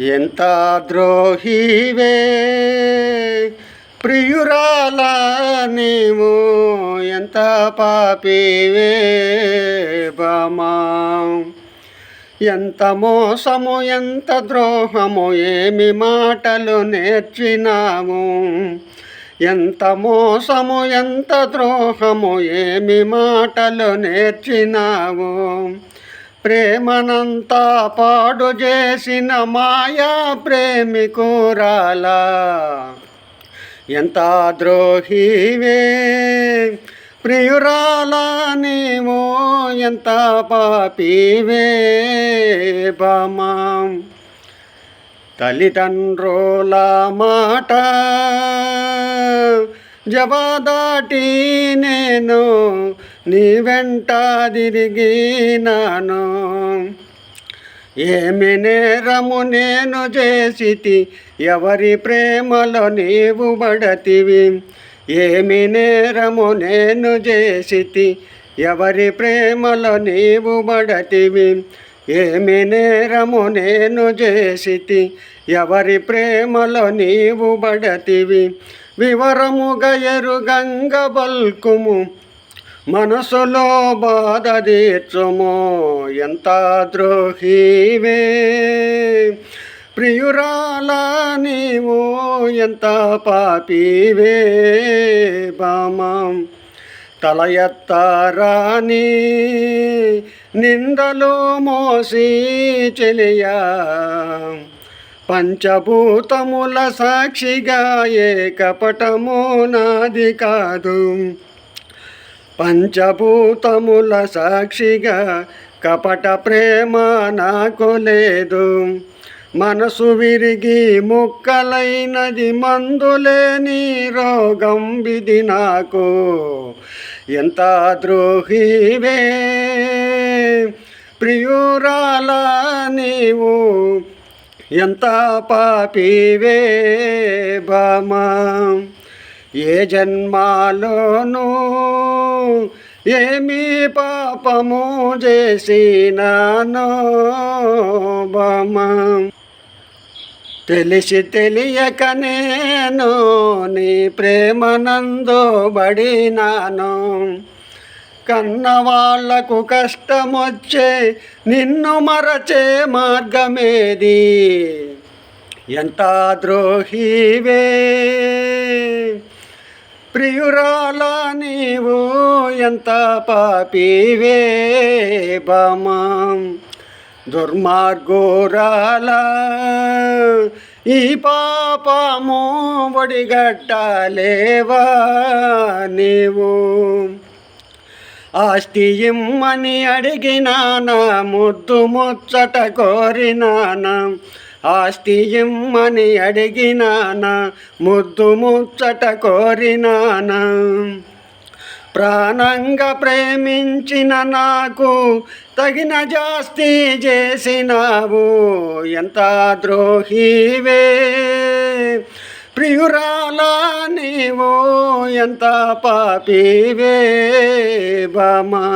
ఎంత ద్రోహివే ప్రియురాల నీవు ఎంత పాపివే బామా. ఎంత మోసము ఎంత ద్రోహము ఏమి మాటలు నేర్చినాము. ఎంత మోసము ఎంత ద్రోహము ఏమి మాటలు నేర్చినావు. ప్రేమనంతా పాడు చేసిన మాయా ప్రేమికురాలా ఎంత ద్రోహివే ప్రియురాలా నీవు ఎంత పాపివే బామా. తల్లిదండ్రుల మాట జవాదాటి నేను నీ వెంట తిరిగినాను. ఏమి నేరము నేను చేసితి ఎవరి ప్రేమలో నీవు బడతివి ఏమి నేరము నేను చేసితి ఎవరి ప్రేమలో నీవు బడతివి ఏమి నేరము నేను చేసితి ఎవరి ప్రేమలో నీవు బడతివి వివరముగా ఎరుగంగ బల్కుము మనసులో బాధ తీర్చుము ఎంత ద్రోహివే. ప్రియురాల నీవు ఎంత పాపివే. బామం తల ఎత్తారాని నిందలు మోసి చెలియా. పంచభూతముల సాక్షిగా ఏ కపటము నాది కాదు. పంచభూతముల సాక్షిగా కపట ప్రేమ నాకు లేదు. మనసు విరిగి ముక్కలైనది మందులేని రోగం విధి నాకు. ఎంత ద్రోహివే. ప్రియురాల నీవు ఎంత పాపివే బామా. ఏ జన్మాలోనూ ఏమి పాపము చేసినానో బామా తెలిసి తెలియక నేను నీ ప్రేమనందోబడినాను కన్న వాళ్ళకు కష్టమొచ్చే నిన్ను మరచే మార్గమేది? ఎంత ద్రోహివే? ప్రియురాల నీవు ఎంత పాపివే బామా. దుర్మార్గోరాల ఈ పాపము ఒడిగట్టలేవా నీవు? ఆస్తి ఇమ్మని అడిగినానా ముద్దు ముచ్చట కోరినానా? ఆస్తి ఇమ్మని అడిగినానా ముద్దు ముచ్చట కోరినానా. ప్రాణంగా ప్రేమించిన నాకు తగిన జాస్తి చేసినావు ఎంత ద్రోహివే. ప్రియురాలా నీవు ఎంత పాపివే బామా.